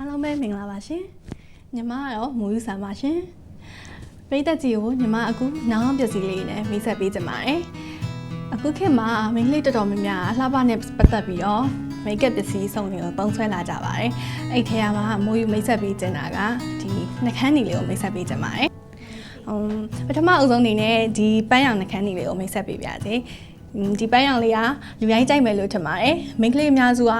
အားလုံးပဲမင်္ဂလာပါရှင်ညီမကတော့မူယူဆန်ပါရှင်ပရိသတ်ကြီးကိုညီမအခုနောင်ပစ္စည်းလေးနဲ့မိတ်ဆက်ပေးကြပါတယ်အခုခေတ်မှာမိန်းကလေးတော်တော်များများအလှပနဲ့ပတ်သက်ပြီးတော့မိတ်ကပ်ပစ္စည်းစုံတွေကိုသုံးဆွဲလာကြပါတယ်အဲ့ထဲမှာမူယူမိတ်ဆက်ပေးကြတာကဒီနှခမ်းနီလေးကိုမိတ်ဆက်ပေးကြပါတယ်။အမ်ပထမအဦးဆုံးအနေနဲ့ဒီပန်းရောင်နှခမ်းလေးကိုမိတ်ဆက်ပေးပါစေ။အမ် ဒီပန်းရောင်လေးကလူတိုင်းကြိုက်မယ်လို့ထင်ပါတယ်။မိန်းကလေးအများစုက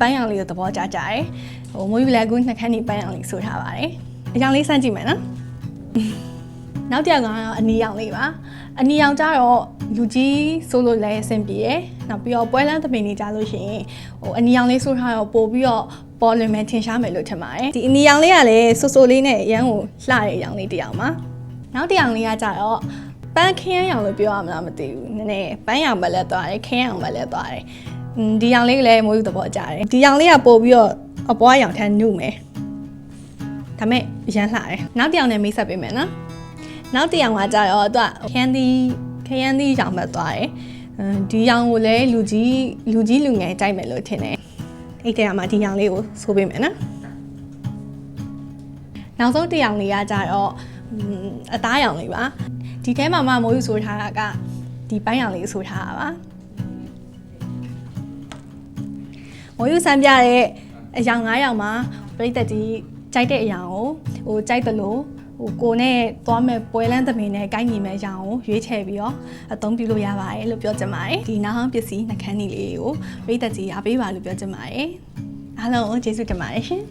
ပန်းရောင်လေးကိုသဘောကျကြတယ်။ဟိုမွေးဘလက်ကူးနှခမ်းလေးပန်းရောင်လေးဆိုထားပါတယ်။အရောင်လေးစမ်းကြည့်မယ်နော်။နောက်တစ်ယောက်ကတော့အနီရောင်လေးပါ။အနီရောင်ကြတော့လူကြီးဆိုလို့လည်းအဆင်ပြေရယ်။နောက်ပြီးတော့ပွဲလန်းသမီးနေကြလို့ရှိရင်ဟိုအနီရောင်လေးဆိုထားတော့ပို့ပြီးတော့ပေါ်လွင်မယ်ထင်ရှားမယ်လို့ထင်ပါတယ်။ဒီအနီရောင်လေးကလည်းဆိုဆိုလေးနဲ့အရန်ကိုလှတဲ့အရောင်လေးတစ်ယောက်ပါ။နောက်တစ်ယောင်လေးကကြတော့ ပန်းခင်းရောင်လို့ပြောရမလားမသိဘူးနည်းနည်းပန်းရောင်ပဲလက်သွားတယ်ခင်းရောင်ပဲလက်သွားတယ်ဒီရောင်လေးလည်းမိုးယူသဘောကျတယ်ဒီရောင်လေးကပို့ပြီးတော့အပွားရောင်ထန်းနုမယ်ဒါမဲ့ရမ်းလှတယ်နောက်တစ်ယောင်နဲ့မိတ်ဆက်ပေးမယ်နော်နောက်တစ်ယောင်ကကြတော့သူကခန်းသီးခရမ်းသီးရောင်ပဲသွားတယ်ဒီရောင်ကိုလည်းလူကြီးလူကြီးလူငယ်ကြိုက်မယ်လို့ထင်တယ်အဲ့တဲ့မှာဒီရောင်လေးကိုဆိုးပေးမယ်နော်နောက်ဆုံးတစ်ယောင်လေးကကြတော့အသားရောင်လေးပါ ဒီထဲမှာမှမိုးယူဆိုထားတာကဒီပန်းရောင်လေးဆိုထားတာပါမိုးယူဆန်းပြတဲ့အယောင်၅ယောင်မှာပြိတ္တကြီးကြိုက်တဲ့အယောင်ကိုဟိုကြိုက်တယ်လို့ဟိုကိုနဲ့သွားမဲ့ပွဲလန်းသမီးနဲ့ကိုင်းညီမဲ့အယောင်ကိုရွေးချယ်ပြီးတော့အသုံးပြုလို့ရပါတယ်လို့ပြောချင်ပါတယ်ဒီနောက်ဟောင်းပစ္စည်းနှကန်းကြီးလေးကိုပြိတ္တကြီးအားပေးပါလို့ပြောချင်ပါတယ်အားလုံးကိုကျေးဇူးတင်ပါတယ်ရှင်